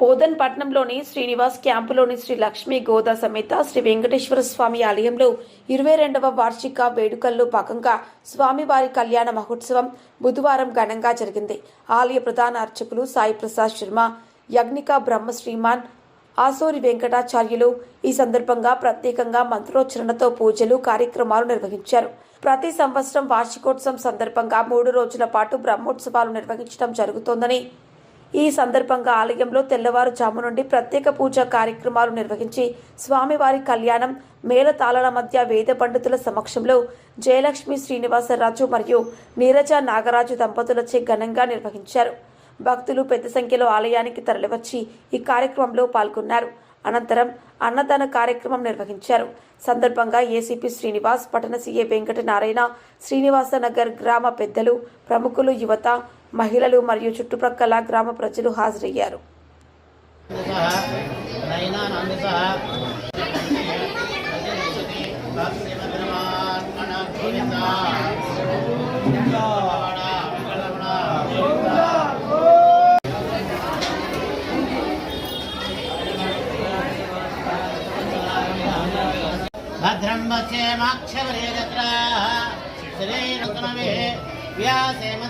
బోధన్ పట్నంలోని శ్రీనివాస్ క్యాంపులోని శ్రీ లక్ష్మీ గోదా సమేత శ్రీ వెంకటేశ్వర స్వామి ఆలయంలో ఇరవై రెండవ వార్షిక వేడుకల్లో భాగంగా స్వామివారి కళ్యాణ మహోత్సవం బుధవారం ఘనంగా జరిగింది. ఆలయ ప్రధాన అర్చకులు సాయి ప్రసాద్ శర్మ యజ్ఞిక బ్రహ్మ శ్రీమాన్ ఆసూరి వెంకటాచార్యులు ఈ సందర్భంగా ప్రత్యేకంగా మంత్రోచ్చరణతో పూజలు కార్యక్రమాలు నిర్వహించారు. ప్రతి సంవత్సరం వార్షికోత్సవం సందర్భంగా మూడు రోజుల పాటు బ్రహ్మోత్సవాలు నిర్వహించడం జరుగుతోందని ఈ సందర్భంగా ఆలయంలో తెల్లవారుజాము నుండి ప్రత్యేక పూజా కార్యక్రమాలు నిర్వహించి స్వామివారి కళ్యాణం మేళతాళాల మధ్య వేద పండితుల సమక్షంలో జయలక్ష్మి శ్రీనివాసరాజు మరియు నీరజ నాగరాజు దంపతులచే ఘనంగా నిర్వహించారు. భక్తులు పెద్ద సంఖ్యలో ఆలయానికి తరలివచ్చి ఈ కార్యక్రమంలో పాల్గొన్నారు. అనంతరం అన్నదాన కార్యక్రమం నిర్వహించారు. సందర్భంగా ఏసీపీ శ్రీనివాస్ పట్టణ సీఏ వెంకటనారాయణ శ్రీనివాస నగర్ గ్రామ పెద్దలు ప్రముఖులు యువత మహిళలు మరియు చుట్టుప్రక్కల గ్రామ ప్రజలు హాజరయ్యారు. భద్రం వసేమాక్షవరే శ్రీరత్నమే వ్యాసేమ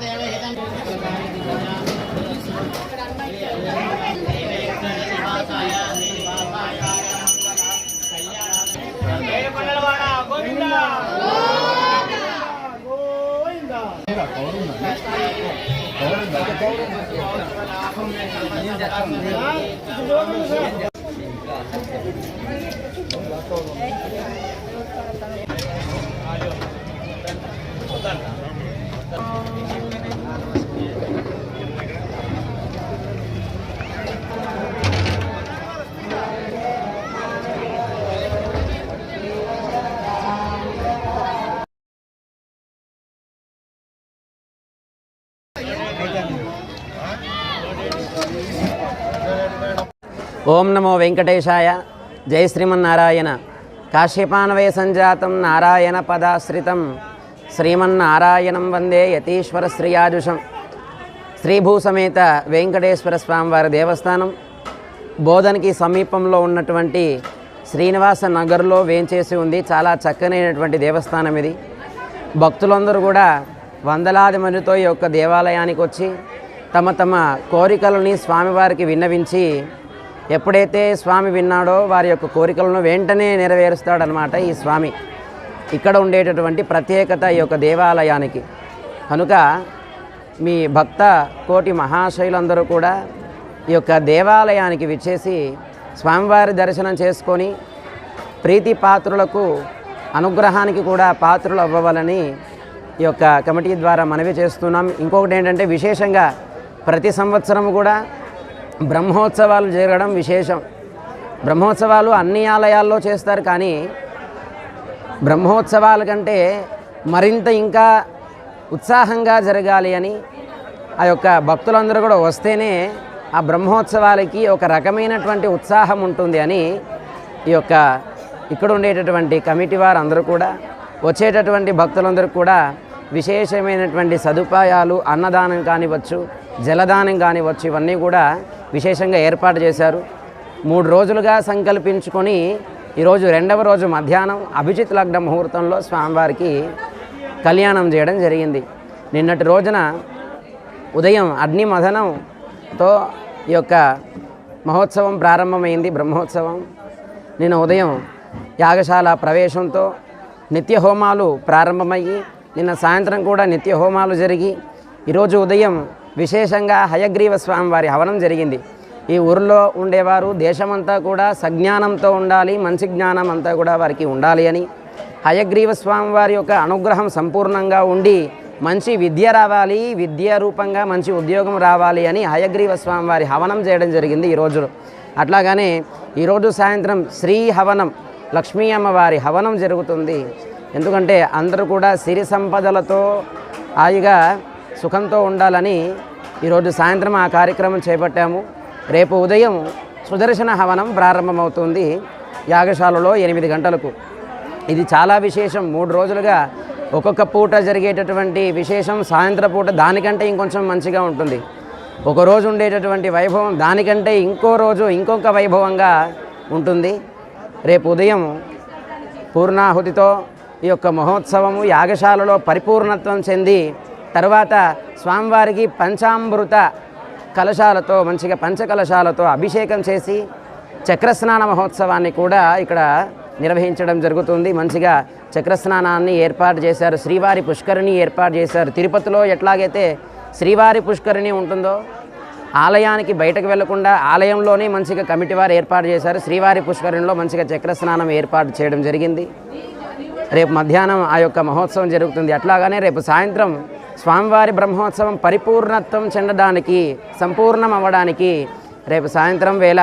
ఓం నమో వెంకటేశాయ. జై శ్రీమన్నారాయణ. కాశ్యపానవయ సంజాతం నారాయణ పదాశ్రితం. శ్రీమన్నారాయణం వందే యతీశ్వర శ్రీయాజుషం శ్రీభూసమేత వెంకటేశ్వర స్వామివారి దేవస్థానం. బోధనకి సమీపంలో ఉన్నటువంటి శ్రీనివాస నగర్లో వేంచేసి ఉంది. చాలా చక్కనైనటువంటి దేవస్థానం ఇది. భక్తులందరూ కూడా వందలాది మందితో ఈ యొక్క దేవాలయానికి వచ్చి తమ తమ కోరికలని స్వామివారికి విన్నవించి ఎప్పుడైతే స్వామి విన్నాడో వారి యొక్క కోరికలను వెంటనే నెరవేరుస్తాడనమాట ఈ స్వామి. ఇక్కడ ఉండేటటువంటి ప్రత్యేకత ఈ యొక్క దేవాలయానికి. కనుక మీ భక్త కోటి మహాశైలందరూ కూడా ఈ యొక్క దేవాలయానికి విచ్చేసి స్వామివారి దర్శనం చేసుకొని ప్రీతి పాత్రులకు అనుగ్రహానికి కూడా పాత్రలు అవ్వాలని ఈ యొక్క కమిటీ ద్వారా మనవి చేస్తున్నాం. ఇంకొకటి ఏంటంటే విశేషంగా ప్రతి సంవత్సరం కూడా బ్రహ్మోత్సవాలు జరగడం విశేషం. బ్రహ్మోత్సవాలు అన్ని ఆలయాల్లో చేస్తారు కానీ బ్రహ్మోత్సవాల కంటే మరింత ఇంకా ఉత్సాహంగా జరగాలి అని ఆ యొక్క భక్తులందరూ కూడా వస్తేనే ఆ బ్రహ్మోత్సవాలకి ఒక రకమైనటువంటి ఉత్సాహం ఉంటుంది అని ఈ యొక్క ఇక్కడ ఉండేటటువంటి కమిటీ వారు అందరూ కూడా వచ్చేటటువంటి భక్తులందరూ కూడా విశేషమైనటువంటి సదుపాయాలు అన్నదానం కానివచ్చు జలదానం కానివచ్చు ఇవన్నీ కూడా విశేషంగా ఏర్పాటు చేశారు. మూడు రోజులుగా సంకల్పించుకొని ఈరోజు రెండవ రోజు మధ్యాహ్నం అభిజిత్ లగ్న ముహూర్తంలో స్వామివారికి కళ్యాణం చేయడం జరిగింది. నిన్నటి రోజున ఉదయం అగ్ని మథనంతో ఈ యొక్క మహోత్సవం ప్రారంభమైంది బ్రహ్మోత్సవం. నిన్న ఉదయం యాగశాల ప్రవేశంతో నిత్య హోమాలు ప్రారంభమయ్యి నిన్న సాయంత్రం కూడా నిత్య హోమాలు జరిగి ఈరోజు ఉదయం విశేషంగా హయగ్రీవ స్వామి వారి హవనం జరిగింది. ఈ ఊరిలో ఉండేవారు దేశమంతా కూడా సజ్ఞానంతో ఉండాలి మంచి జ్ఞానం అంతా కూడా వారికి ఉండాలి అని. హయగ్రీవ స్వామి వారి యొక్క అనుగ్రహం సంపూర్ణంగా ఉండి మంచి విద్య రావాలి విద్య రూపంగా మంచి ఉద్యోగం రావాలి అని హయగ్రీవ స్వామి వారి హవనం చేయడం జరిగింది ఈ రోజు. అట్లాగానే ఈరోజు సాయంత్రం శ్రీ హవనం లక్ష్మీ అమ్మవారి హవనం జరుగుతుంది. ఎందుకంటే అందరూ కూడా సిరి సంపదలతో హాయిగా సుఖంతో ఉండాలని ఈరోజు సాయంత్రం ఆ కార్యక్రమం చేపట్టాము. రేపు ఉదయం సుదర్శన హవనం ప్రారంభమవుతుంది యాగశాలలో ఎనిమిది గంటలకు. ఇది చాలా విశేషం. మూడు రోజులుగా ఒక్కొక్క పూట జరిగేటటువంటి విశేషం సాయంత్ర పూట దానికంటే ఇంకొంచెం మంచిగా ఉంటుంది. ఒక రోజు ఉండేటటువంటి వైభవం దానికంటే ఇంకో రోజు ఇంకొక వైభవంగా ఉంటుంది. రేపు ఉదయం పూర్ణాహుతితో ఈ యొక్క మహోత్సవము యాగశాలలో పరిపూర్ణత్వం చెంది తర్వాత స్వామివారికి పంచామృత కలశాలతో మంచిగా పంచకలశాలతో అభిషేకం చేసి చక్రస్నాన మహోత్సవాన్ని కూడా ఇక్కడ నిర్వహించడం జరుగుతుంది. మంచిగా చక్రస్నానాన్ని ఏర్పాటు చేశారు. శ్రీవారి పుష్కరిణి ఏర్పాటు చేశారు. తిరుపతిలో ఎట్లాగైతే శ్రీవారి పుష్కరిణి ఉంటుందో ఆలయానికి బయటకు వెళ్ళకుండా ఆలయంలోనే మంచిగా కమిటీ వారు ఏర్పాటు చేశారు. శ్రీవారి పుష్కరిణిలో మంచిగా చక్రస్నానం ఏర్పాటు చేయడం జరిగింది. రేపు మధ్యాహ్నం ఆ యొక్క మహోత్సవం జరుగుతుంది. అట్లాగానే రేపు సాయంత్రం స్వామివారి బ్రహ్మోత్సవం పరిపూర్ణత్వం చెందడానికి సంపూర్ణం అవ్వడానికి రేపు సాయంత్రం వేళ